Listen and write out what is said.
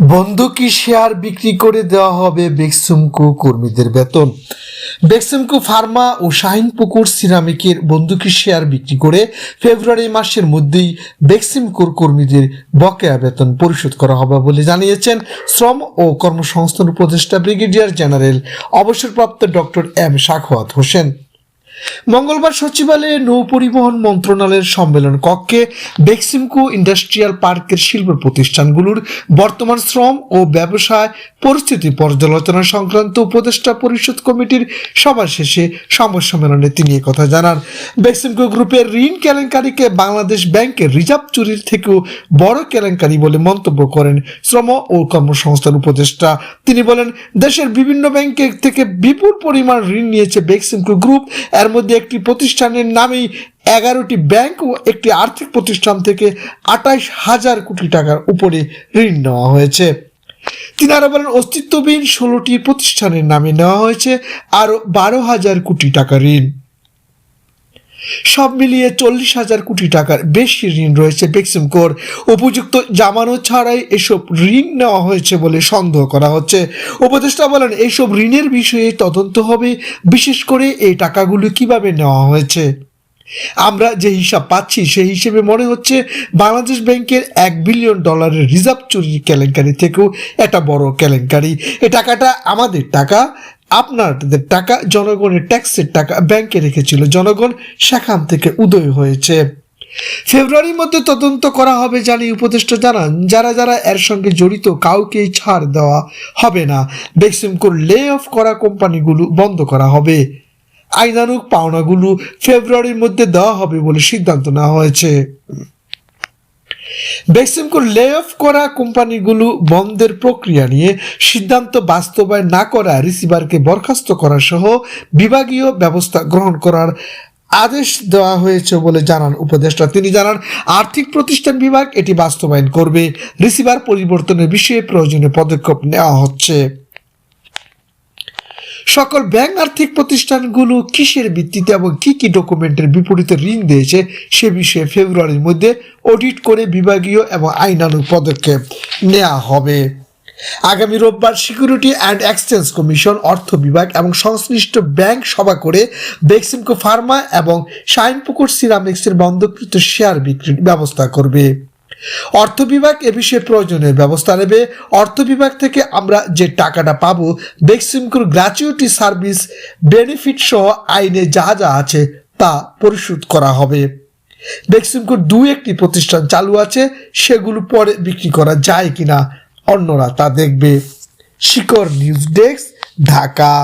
বন্ধকি শেয়ার বিক্রি করে দেওয়া হবে বেক্সুমকো কর্মীদের বেতন। বেক্সুমকো ফার্মা ও শাহিনপুকুর সিরামিকের বন্ধকি শেয়ার বিক্রি করে ফেব্রুয়ারি মাসের মধ্যেই বেক্সিমকোর কর্মীদের বকেয়া বেতন পরিশোধ করা হবে বলে জানিয়েছেন শ্রম ও কর্মসংস্থান উপদেষ্টা ব্রিগেডিয়ার জেনারেল অবসরপ্রাপ্ত ডক্টর এম শাখওয়াত হোসেন। মঙ্গলবার সচিবালয়ে নৌ পরিবহন মন্ত্রণালয়ের সম্মেলন কক্ষে বেক্সিমকো ইন্ডাস্ট্রিয়াল পার্কের শিল্প প্রতিষ্ঠানগুলোর বর্তমান শ্রম ও ব্যবসায় পরিস্থিতি পর্যালোচনা সংক্রান্ত উপদেষ্টা পরিষদ কমিটির সভা শেষে সংবাদ সম্মেলনে তিনি কথা জানান। বেক্সিমকো গ্রুপের ঋণ কেলেঙ্কারিকে বাংলাদেশ ব্যাংকের রিজার্ভ চুরির থেকেও বড় কেলেঙ্কারি বলে মন্তব্য করেন শ্রম ও কর্মসংস্থান উপদেষ্টা। তিনি বলেন, দেশের বিভিন্ন ব্যাংকের থেকে বিপুল পরিমাণ ঋণ নিয়েছে বেক্সিমকো গ্রুপ। এর মধ্যে একটি প্রতিষ্ঠানের নামেই এগারোটি ব্যাংক ও একটি আর্থিক প্রতিষ্ঠান থেকে আটাইশ হাজার কোটি টাকার উপরে ঋণ নেওয়া হয়েছে। তিনি আরও বলেন অস্তিত্ববিহীন ষোলোটি প্রতিষ্ঠানের নামে নেওয়া হয়েছে আরও বারো হাজার কোটি টাকা ঋণ। সব মিলিয়ে চল্লিশ হাজার কোটি টাকার বেশি ঋণ রয়েছে বেক্সিমকোর উপযুক্ত জামানো ছাড়াই এসব ঋণ নেওয়া হয়েছে বলে সন্দেহ করা হচ্ছে। উপদেষ্টা বলেন এইসব ঋণের বিষয়ে তদন্ত হবে। বিশেষ করে এই টাকাগুলো কীভাবে নেওয়া হয়েছে? আমরা যে হিসাব পাচ্ছি, সেই হিসেবে মনে হচ্ছে বাংলাদেশ ব্যাংকের এক বিলিয়ন ডলারের রিজার্ভ চুরির কেলেঙ্কারি থেকেও একটা বড় কেলেঙ্কারি। এ টাকাটা আমাদের টাকা, আপনাদের টাকা, জনগণের ট্যাক্সের টাকা ব্যাংকে রেখেছিল। জনগণ সেখান থেকে উদয় হয়েছে। ফেব্রুয়ারির মধ্যে তদন্ত করা হবে জানি উপদেষ্টা জানান, যারা যারা এর সঙ্গে জড়িত কাউকেই ছাড় দেওয়া হবে না। বেক্সিমকোর লে অফ করা কোম্পানিগুলো বন্ধ করা হবে। আইনানুক পাওনাগুলো ফেব্রুয়ারির মধ্যে দেওয়া হবে বলে সিদ্ধান্ত নেওয়া হয়েছে। বেক্সিমকোর লে অফ করা কোম্পানিগুলো বন্ধের প্রক্রিয়া নিয়ে সিদ্ধান্ত বাস্তবায়ন না করা রিসিভারকে বরখাস্ত করা সহ বিভাগীয় ব্যবস্থা গ্রহণ করার আদেশ দেওয়া হয়েছে বলে জানান উপদেষ্টা। তিনি জানান, আর্থিক প্রতিষ্ঠান বিভাগ এটি বাস্তবায়ন করবে। রিসিভার পরিবর্তনের বিষয়ে প্রয়োজনীয় পদক্ষেপ নেওয়া হচ্ছে। সকল ব্যাংক আর্থিক প্রতিষ্ঠানগুলো কিসের ভিত্তিতে এবং কি কি ডকুমেন্টের বিপরীতে ঋণ দিয়েছে সে বিষয়ে ফেব্রুয়ারির মধ্যে অডিট করে বিভাগীয় এবং আইনানুগ পদক্ষেপ নেওয়া হবে। আগামী রোববার সিকিউরিটি অ্যান্ড এক্সচেঞ্জ কমিশন, অর্থ বিভাগ এবং সংশ্লিষ্ট ব্যাংক সভা করে বেক্সিমকো ফার্মা এবং শাইনপুকুর সিরামিক্সের বন্ধকৃত শেয়ার বিক্রির ব্যবস্থা করবে। অর্থ বিভাগ এ বিষয়ে প্রয়োজনীয় ব্যবস্থা নেবে। অর্থ বিভাগ থেকে আমরা যে টাকাটা পাবো, বেক্সিমকুর গ্র্যাচুইটি সার্ভিস বেনিফিট সহ আইনে যা যা আছে তা পরিশোধ করা হবে। বেক্সিমকুর দু একটি প্রতিষ্ঠান চালু আছে, সেগুলো পরে বিক্রি করা যায় কিনা অন্যরা তা দেখবে। Shikor news desk, Dhaka.